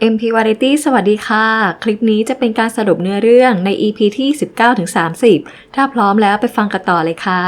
MP Variety สวัสดีค่ะ คลิปนี้จะเป็นการสรุปเนื้อเรื่องใน EP ที่ 19-30 ถ้าพร้อมแล้วไปฟังกันต่อเลยค่ะ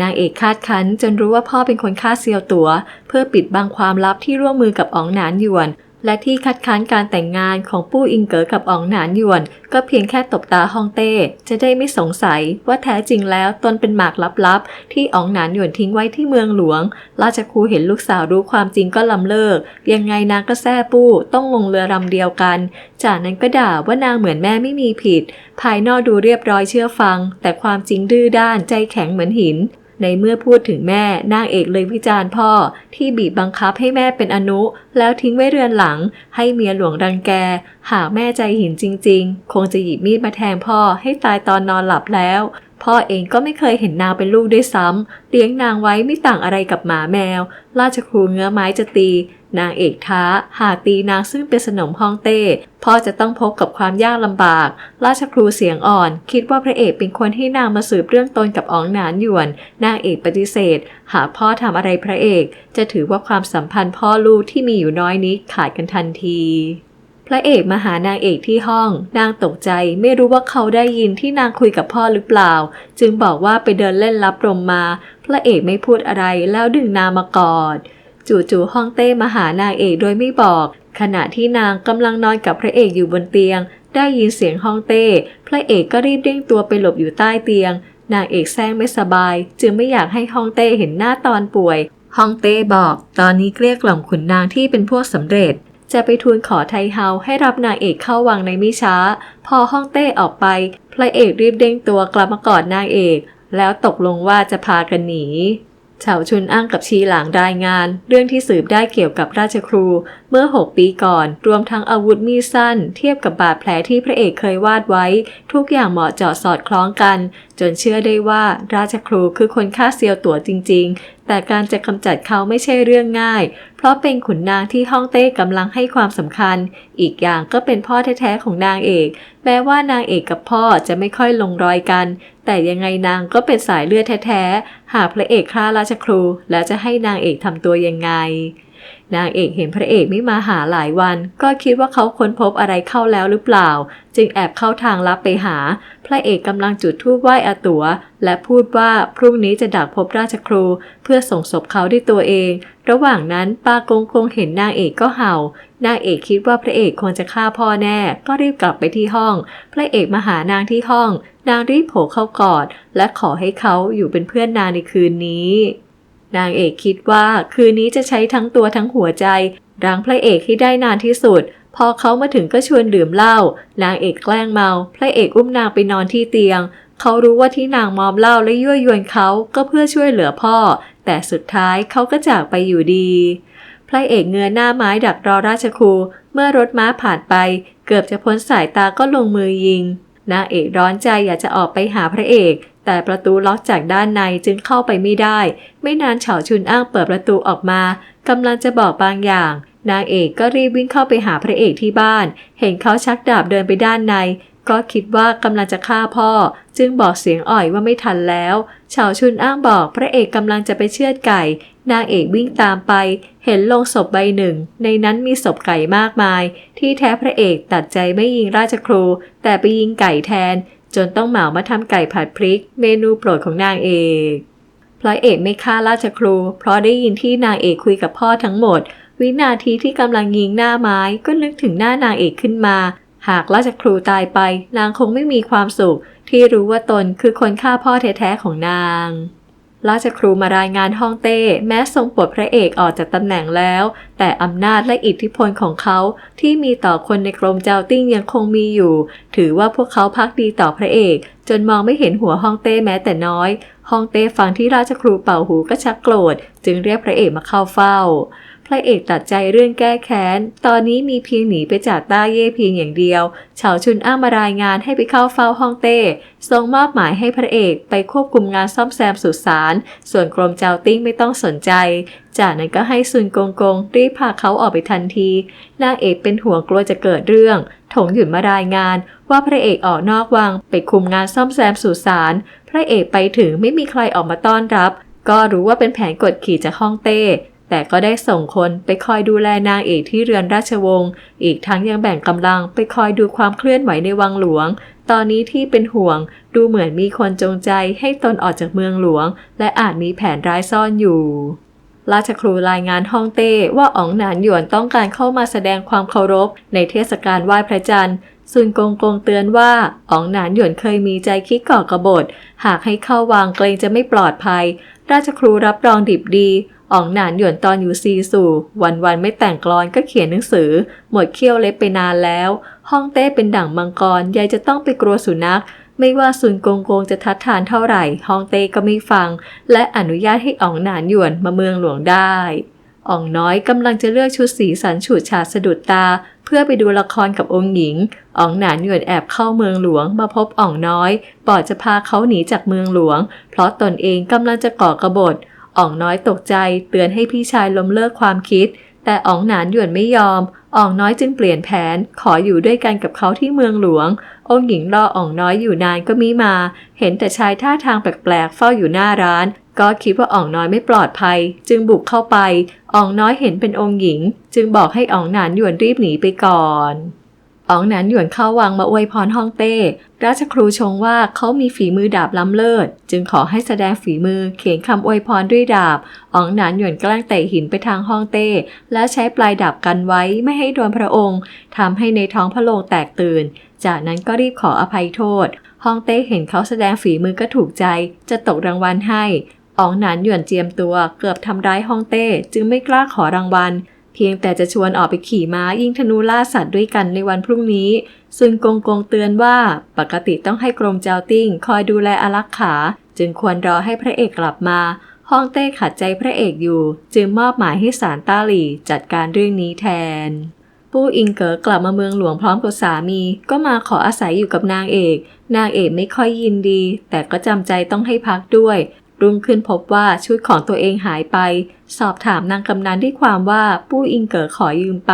นางเอกคาดคันจนรู้ว่าพ่อเป็นคนฆ่าเซียวตัว เพื่อปิดบังความลับที่ร่วมมือกับอ๋องหนานหยวน และที่คัดค้านการแต่งงานของปู้อิงเก๋อกับอ๋องหนานหยวน ก็เพียงแค่ตบตาฮ่องเต้ จะได้ไม่สงสัยว่าแท้จริงแล้วตนเป็นหมากลับๆ ที่อ๋องหนานหยวนทิ้งไว้ที่เมืองหลวง ราชครูเห็นลูกสาวรู้ความจริงก็ลำเลิก ยังไงนางก็แซ่ปู้ต้องลงเรือลำเดียวกัน จากนั้นก็ด่าว่านางเหมือนแม่ไม่มีผิด ภายนอกดูเรียบร้อยเชื่อฟัง แต่ความจริงดื้อด้านใจแข็งเหมือนหิน ในเมื่อพูดถึงแม่นางเอกเลยวิจารณ์พ่อที่บีบบังคับให้แม่เป็นอนุ แล้วทิ้งไว้เรือนหลัง ให้เมียหลวงรังแก หากแม่ใจหินจริง ๆ คงจะหยิบมีดมาแทงพ่อให้ตายตอนนอนหลับแล้ว พ่อเองก็ไม่เคยเห็นนางเป็นลูกด้วยซ้ำเลี้ยงนางไว้ไม่ต่างอะไรกับหมาแมว ราชครูเงื้อไม้จะตี นางเอกท้า หากตีนางซึ่งเป็นสนมฮ่องเต้พ่อจะต้องพบกับความยากลำบาก ราชครูเสียงอ่อน คิดว่าพระเอกเป็นคนให้นางมาสืบเรื่องตนกับอ๋องหนานหยวน นางเอกปฏิเสธ หากพ่อทำอะไรพระเอก จะถือว่าความสัมพันธ์พ่อลูกที่มีอยู่น้อยนี้ขาดกันทันทีพระเอกมาหานางเอกที่ห้อง นางตกใจไม่รู้ว่าเขาได้ยินที่นางคุยกับพ่อหรือเปล่า จึงบอกว่าไปเดินเล่นรับลมมา พระเอกไม่พูดอะไรแล้วดึงนางมากอด จู่ๆห้องเต้มาหานางเอกโดยไม่บอก ขณะที่นางกำลังนอนกับพระเอกอยู่บนเตียง ได้ยินเสียงห้องเต้ พระเอกก็รีบเด้งตัวไปหลบอยู่ใต้เตียง นางเอกแซงไม่สบาย จึงไม่อยากให้ห้องเต้เห็นหน้าตอนป่วยฮ่องเต้บอก ตอนนี้เกลี้ยกล่อมขุนนางที่เป็นพวกสำเร็จ จะไปทูลขอไทเฮาให้รับนางเอกเข้าวังในไม่ช้า พอฮ่องเต้ออกไป พระเอกรีบเด้งตัวกลับมากอดนางเอก แล้วตกลงว่าจะพากันหนี เฉาชุนอ้างกับชีหลางรายงาน เรื่องที่สืบได้เกี่ยวกับราชครู เมื่อ 6 ปีก่อน รวมทั้งอาวุธมีดสั้น เทียบกับบาดแผลที่พระเอกเคยวาดไว้ ทุกอย่างเหมาะเจาะสอดคล้องกัน จนเชื่อได้ว่าราชครูคือคนฆ่าเซียวตั๋วจริง ๆ แต่การจะกำจัดเขาไม่ใช่เรื่องง่าย เพราะเป็นขุนนางที่ฮ่องเต้กำลังให้ความสำคัญ อีกอย่างก็เป็นพ่อแท้ๆของนางเอก แม้ว่านางเอกกับพ่อจะไม่ค่อยลงรอยกัน แต่ยังไงนางก็เป็นสายเลือดแท้ๆ หากพระเอกฆ่าราชครู แล้วจะให้นางเอกทำตัวยังไง นางเอกเห็นพระเอกไม่มาหาหลายวัน ก็คิดว่าเขาค้นพบอะไรเข้าแล้วหรือเปล่า จึงแอบเข้าทางลับไปหา พระเอกกำลังจุดธูปไหว้อาตัว และพูดว่าพรุ่งนี้จะดักพบราชครู เพื่อส่งศพเขาด้วยตัวเอง ระหว่างนั้นปากงคงเห็นนางเอกก็เห่านางเอกคิดว่าพระเอกคงจะฆ่าพ่อแน่ ก็รีบกลับไปที่ห้อง พระเอกมาหานางที่ห้อง นางรีบโผล่เข้ากอด และขอให้เขาอยู่เป็นเพื่อนนางในคืนนี้ นางเอกคิดว่าคืนนี้จะใช้ทั้งตัวทั้งหัวใจรังพระเอกให้ได้นานที่สุด พอเขามาถึงก็ชวนดื่มเหล้า นางเอกแกล้งเมา พระเอกอุ้มนางไปนอนที่เตียง เขารู้ว่าที่นางมอมเหล้าและยั่วยวนเขาก็เพื่อช่วยเหลือพ่อ แต่สุดท้ายเขาก็จากไปอยู่ดี พระเอกเงือหน้าไม้ดักรอราชครู เมื่อรถม้าผ่านไป เกือบจะพ้นสายตาก็ลงมือยิงนางเอกร้อนใจอยากจะออกไปหาพระเอก แต่ประตูล็อกจากด้านในจึงเข้าไปไม่ได้ ไม่นานเฉาชุนอ้างเปิดประตูออกมากำลังจะบอกบางอย่าง นางเอกก็รีบวิ่งเข้าไปหาพระเอกที่บ้าน เห็นเขาชักดาบเดินไปด้านใน ก็คิดว่ากำลังจะฆ่าพ่อ จึงบอกเสียงอ่อยว่าไม่ทันแล้วเฉาชุนอ้างบอกพระเอกกำลังจะไปเชือดไก่ นางเอกวิ่งตามไป เห็นโลงศพใบหนึ่ง ในนั้นมีศพไก่มากมาย ที่แท้พระเอกตัดใจไม่ยิงราชครู แต่ไปยิงไก่แทน จนต้องเหมามาทำไก่ผัดพริก เมนูโปรดของนางเอกพระเอกไม่ฆ่าราชครู เพราะได้ยินที่นางเอกคุยกับพ่อทั้งหมด วินาทีที่กำลังยิงหน้าไม้ก็นึกถึงหน้านางเอกขึ้นมา หากราชครูตายไป นางคงไม่มีความสุข ที่รู้ว่าตนคือคนฆ่าพ่อแท้ๆของนาง ราชครูมารายงานฮ่องเต้ แม้ทรงปลดพระเอกออกจากตำแหน่งแล้ว แต่อำนาจและอิทธิพลของเขาที่มีต่อคนในกรมเจ้าติ้งยังคงมีอยู่ ถือว่าพวกเขาพักดีต่อพระเอก จนมองไม่เห็นหัวฮ่องเต้แม้แต่น้อยฮ่องเต้ฟังที่ราชครูเป่าหูก็ชักโกรธ จึงเรียกพระเอกมาเข้าเฝ้า พระเอกตัดใจเรื่องแก้แค้น ตอนนี้มีเพียงหนีไปจากต้าเย่เพียงอย่างเดียว เฉาชุนอ้างมารายงานให้ไปเข้าเฝ้าห้องเต้ ทรงมอบหมายให้พระเอกไปควบคุมงานซ่อมแซมสุสานส่วนกรมเจ้าติ้งไม่ต้องสนใจ จากนั้นก็ให้ซุนกงกงรีบพาเขาออกไปทันที นางเอกเป็นห่วงกลัวจะเกิดเรื่อง ถงหยุดมารายงาน ว่าพระเอกออกนอกวังไปคุมงานซ่อมแซมสุสาน พระเอกไปถึงไม่มีใครออกมาต้อนรับ ก็รู้ว่าเป็นแผนกดขี่จากห้องเต้ แต่ก็ได้ส่งคนไปคอยดูแลนางเอกที่เรือนราชวงศ์ อีกทั้งยังแบ่งกำลังไปคอยดูความเคลื่อนไหวในวังหลวง ตอนนี้ที่เป็นห่วงดูเหมือนมีคนจงใจให้ตนออกจากเมืองหลวง และอาจมีแผนร้ายซ่อนอยู่ราชครูรายงานฮ่องเต้ว่าอ๋องหนานหยวนต้องการเข้ามาแสดงความเคารพ ในเทศกาลไหว้พระจันทร์ซุนกงกงเตือนว่าอ๋องหนานหยวนเคยมีใจคิดก่อกบฏ หากให้เข้าวังเกรงจะไม่ปลอดภัย ราชครูรับรองดิบดี อ๋องหนานหยวนตอนอยู่ซีสู่วันวันไม่แต่งกลอนก็เขียนหนังสือ หมดเขี้ยวเล็บไปนานแล้ว ห้องเต้เป็นดั่งมังกรยายจะต้องไปกลัวสุนัข ไม่ว่าซุนกงกงจะทัดทานเท่าไหร่ฮ่องเต้ก็ไม่ฟัง และอนุญาตให้อ๋องหนานหยวนมาเมืองหลวงได้อ๋องน้อยกำลังจะเลือกชุดสีสันฉูดฉาดสะดุดตา เพื่อไปดูละครกับองค์หญิงอ๋องหนานหยวนแอบเข้าเมืองหลวงมาพบอ๋องน้อยปอดจะพาเขาหนีจากเมืองหลวง เพราะตนเองกำลังจะก่อกระบฏ อ๋องน้อยตกใจเตือนให้พี่ชายล้มเลิกความคิด แต่อ๋องหนานหยวนไม่ยอมอ๋องน้อยจึงเปลี่ยนแผน ขออยู่ด้วยกันกับเขาที่เมืองหลวง องค์หญิงรออ๋องน้อยอยู่นานก็มิมา เห็นแต่ชายท่าทางแปลกๆเฝ้าอยู่หน้าร้าน ก็คิดว่าอ๋องน้อยไม่ปลอดภัย จึงบุกเข้าไปอ๋องน้อยเห็นเป็นองค์หญิง จึงบอกให้อ๋องหนานหยวนรีบหนีไปก่อน อ๋องหนานหยวนเข้าวังมาอวยพรฮ่องเต้ ราชครูชงว่าเขามีฝีมือดาบล้ำเลิศ จึงขอให้แสดงฝีมือเขียนคำอวยพรด้วยดาบอ๋องหนานหยวนแกล้งเตะหินไปทางฮ่องเต้ แล้วใช้ปลายดาบกันไว้ไม่ให้โดนพระองค์ทำให้ในท้องพระโรงแตกตื่น จากนั้นก็รีบขออภัยโทษฮ่องเต้เห็นเขาแสดงฝีมือก็ถูกใจ จะตกรางวัลให้อ๋องหนานหยวนเจียมตัวเกือบทำร้ายฮ่องเต้ จึงไม่กล้าขอรางวัล เพียงแต่จะชวนออกไปขี่ม้ายิงธนูล่าสัตว์ด้วยกันในวันพรุ่งนี้ ซึ่งกงกงเตือนว่าปกติต้องให้กรมเจ้าติ้ง คอยดูแลอารักขา จึงควรรอให้พระเอกกลับมาฮ่องเต้ขัดใจพระเอกอยู่ จึงมอบหมายให้ศาลต้าหลี่จัดการเรื่องนี้แทน ปู้อิงเก๋กลับมาเมืองหลวงพร้อมกับสามี ก็มาขออาศัยอยู่กับนางเอก นางเอกไม่ค่อยยินดี แต่ก็จำใจต้องให้พักด้วย รุ่งขึ้นพบว่าชุดของตัวเองหายไป สอบถามนางกำนันด้วยความว่าปู้อิงเก๋อขอยืมไป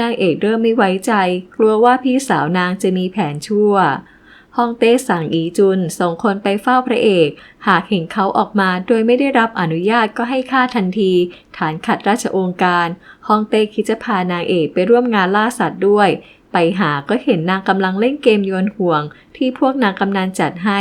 นางเอกเริ่มไม่ไว้ใจ กลัวว่าพี่สาวนางจะมีแผนชั่วฮ่องเต้สั่งอีจุนส่งคนไปเฝ้าพระเอก หากเห็นเขาออกมาโดยไม่ได้รับอนุญาตก็ให้ฆ่าทันที ฐานขัดราชองการฮ่องเต้คิดจะพานางเอกไปร่วมงานล่าสัตว์ด้วย ไปหาก็เห็นนางกำลังเล่นเกมโยนห่วง ที่พวกนางกำนันจัดให้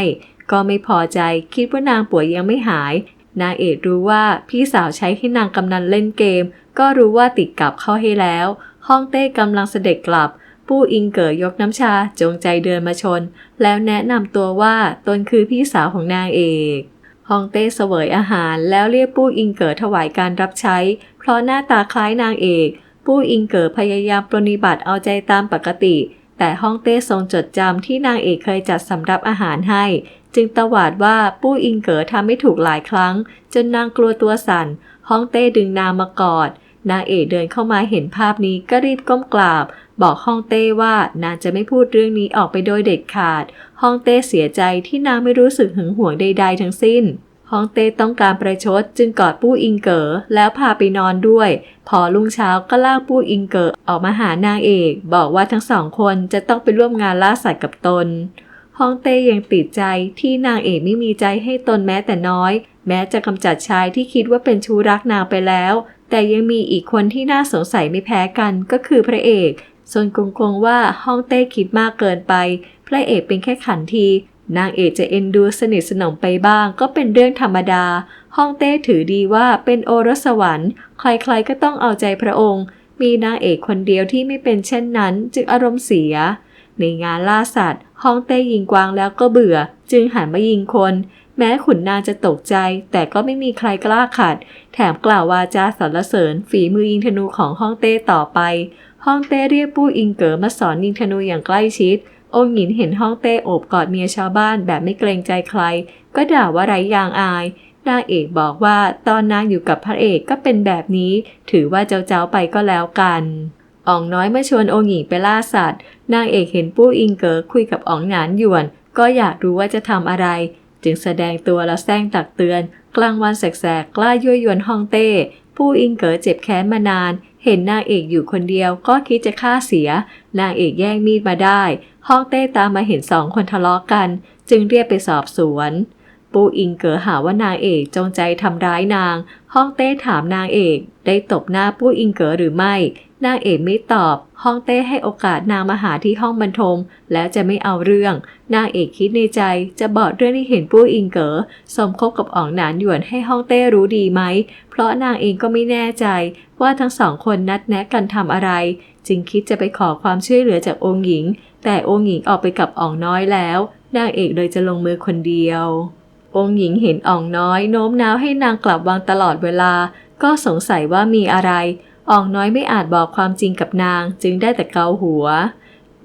ก็ไม่พอใจคิดว่านางป่วยยังไม่หาย นางเอกรู้ว่าพี่สาวใช้ให้นางกำนันเล่นเกม ก็รู้ว่าติดกลับเข้าให้แล้วฮ่องเต้กำลังเสด็จกลับปู้อิงเก๋ยกน้ำชาจงใจเดินมาชน แล้วแนะนำตัวว่าตนคือพี่สาวของนางเอกฮ่องเต้เสวยอาหารแล้วเรียกปู้อิงเก๋อถวายการรับใช้ เพราะหน้าตาคล้ายนางเอก ปู้อิงเก๋อพยายามปรนิบัติเอาใจตามปกติ แต่ฮ่องเต้ทรงจดจำที่นางเอกเคยจัดสำรับอาหารให้ จึงตวาดว่าปู้อิงเก๋อทำไม่ถูกหลายครั้ง จนนางกลัวตัวสั่นฮ่องเต้ดึงนางมากอด นางเอกเดินเข้ามาเห็นภาพนี้ก็รีบก้มกราบ บอกฮ่องเต้ว่านางจะไม่พูดเรื่องนี้ออกไปโดยเด็ดขาดฮ่องเต้เสียใจที่นางไม่รู้สึกหึงหวงใด ๆ ทั้งสิ้น ฮ่องเต้ต้องการประชดจึงกอดปู้อิงเก๋อแล้วพาไปนอนด้วย พอรุ่งเช้าก็ลากปู้อิงเก๋อออกมาหานางเอก บอกว่าทั้งสองคนจะต้องไปร่วมงานล่าสัตว์กับตนฮ่องเต้ยังติดใจที่นางเอกไม่มีใจให้ตนแม้แต่น้อย แม้จะกำจัดชายที่คิดว่าเป็นชู้รักนางไปแล้ว แต่ยังมีอีกคนที่น่าสงสัยไม่แพ้กันก็คือพระเอก ส่วนกงกงว่าฮ่องเต้คิดมากเกินไป พระเอกเป็นแค่ขันที นางเอกจะเอ็นดูสนิทสนมไปบ้างก็เป็นเรื่องธรรมดาฮ่องเต้ถือดีว่าเป็นโอรสวรรค์ ใครๆก็ต้องเอาใจพระองค์ มีนางเอกคนเดียวที่ไม่เป็นเช่นนั้นจึงอารมณ์เสีย ในงานล่าสัตว์ฮ่องเต้ยิงกวางแล้วก็เบื่อ จึงหันมายิงคน แม้ขุนนางจะตกใจ แต่ก็ไม่มีใครกล้าขัด แถมกล่าววาจาสรรเสริญ ฝีมือยิงธนูของฮ่องเต้ต่อไปฮ่องเต้เรียกปู้อิงเก๋อมาสอนยิงธนูอย่างใกล้ชิด องค์หญิงเห็นฮ่องเต้โอบกอดเมียชาวบ้านแบบไม่เกรงใจใคร ก็ด่าว่าไร้ยางอาย นางเอกบอกว่าตอนนางอยู่กับพระเอกก็เป็นแบบนี้ ถือว่าเจ้าๆไปก็แล้วกันอ๋องน้อยมาชวนองค์หญิงไปล่าสัตว์ นางเอกเห็นปู้อิงเก๋อคุยกับอ๋องหนานหยวน ก็อยากรู้ว่าจะทำอะไร จึงแสดงตัวแล้วแซงตักเตือน กลางวันแสกๆกล้ายั่วยวนฮ่องเต้ ผู้อิงเก๋อเจ็บแค้นมานาน เห็นนางเอกอยู่คนเดียวก็คิดจะฆ่าเสีย นางเอกแย่งมีดมาได้ ฮ่องเต้ตามมาเห็นสองคนทะเลาะกัน จึงเรียกไปสอบสวน ปูอิงเก๋อหาว่านางเอกจงใจทำร้ายนางฮ่องเต้ถามนางเอก ได้ตบหน้าปูอิงเก๋อหรือไม่ นางเอกไม่ตอบฮ่องเต้ให้โอกาสนางมาหาที่ห้องบรรทม แล้วจะไม่เอาเรื่อง นางเอกคิดในใจจะบอกเรื่องที่เห็นปูอิงเก๋อสมคบกับอ๋องหนานหยวนให้ฮ่องเต้รู้ดีไหม เพราะนางเองก็ไม่แน่ใจว่าทั้งสองคนนัดแนะกันทำอะไร จึงคิดจะไปขอความช่วยเหลือจากองค์หญิง แต่องค์หญิงออกไปกับอ๋องน้อยแล้ว นางเอกเลยจะลงมือคนเดียว องค์หญิงเห็นอ่องน้อยโน้มน้าวให้นางกลับวังตลอดเวลา ก็สงสัยว่ามีอะไรอ่องน้อยไม่อาจบอกความจริงกับนาง จึงได้แต่เกาหัว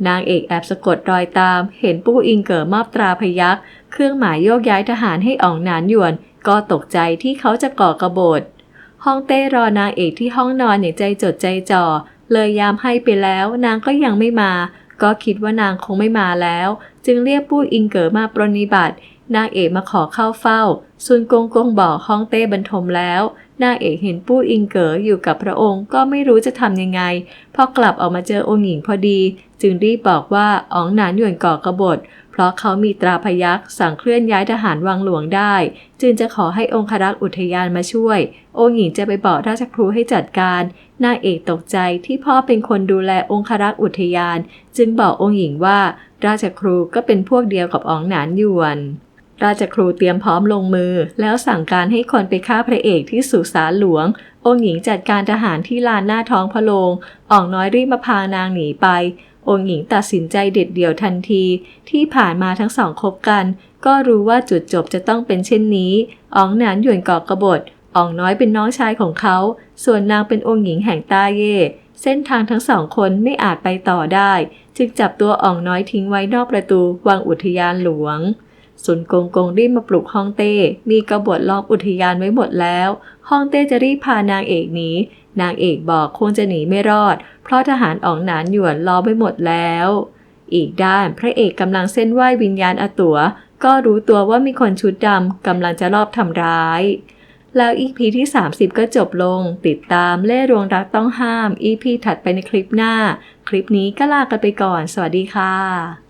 นางเอกแอบสะกดรอยตาม เห็นปู้อิงเก๋อมอบตราพยักเครื่องหมายโยกย้ายทหารให้อ่องนานหยวน ก็ตกใจที่เขาจะก่อกระบฏห้องเต้รอนางเอกที่ห้องนอนอย่างใจจดใจจ่อ เลยยามให้ไปแล้วนางก็ยังไม่มา ก็คิดว่านางคงไม่มาแล้ว จึงเรียกปู้อิงเก๋อมาปรนนิบัติ นางเอกมาขอเข้าเฝ้าซุนกงกงบอกห้องเต้บรรทมแล้ว นางเอกเห็นปู้อิงเก๋ออยู่กับพระองค์ก็ไม่รู้จะทำยังไง พอกลับออกมาเจอองค์หญิงพอดี จึงรีบบอกว่าอ๋องหนานหยวนก่อกบฏ เพราะเขามีตราพยักษ์สั่งเคลื่อนย้ายทหารวังหลวงได้ จึงจะขอให้องครักษ์อุทยานมาช่วย องค์หญิงจะไปบอกราชครูให้จัดการ นางเอกตกใจที่พ่อเป็นคนดูแลองครักษ์อุทยาน จึงบอกองค์หญิงว่า ราชครูก็เป็นพวกเดียวกับอ๋องหนานยวนราชครูเตรียมพร้อมลงมือ แล้วสั่งการให้คนไปฆ่าพระเอกที่สุสานหลวง องค์หญิงจัดการทหารที่ลานหน้าท้องพระโรงอ่องน้อยรีบมาพานางหนีไป องค์หญิงตัดสินใจเด็ดเดี่ยวทันที ที่ผ่านมาทั้งสองคบกัน ก็รู้ว่าจุดจบจะต้องเป็นเช่นนี้อองหนานหยวนก่อกบฏอองน้อยเป็นน้องชายของเขา ส่วนนางเป็นองค์หญิงแห่งตาเย่เส้นทางทั้งสองคนไม่อาจไปต่อได้ จึงจับตัวอ่องน้อยทิ้งไว้นอกประตูวังอุทยานหลวง สุนกงกงรีบมาปลุกฮ่องเต้ มีกบฏลอมอุทยานไว้หมดแล้วฮ่องเต้จะรีบพานางเอกหนี นางเอกบอกคงจะหนีไม่รอด เพราะทหารอองหนานหยวนล้อไว้หมดแล้ว อีกด้านพระเอกกำลังเส้นไหว้วิญญาณอาตัว ก็รู้ตัวว่ามีคนชุดดำกำลังจะรอบทำร้าย แล้วอีพีที่ 30 ก็จบลง ติดตามเล่รวงรักต้องห้ามอีพีถัดไปในคลิปหน้า คลิปนี้ก็ลากันไปก่อน สวัสดีค่ะ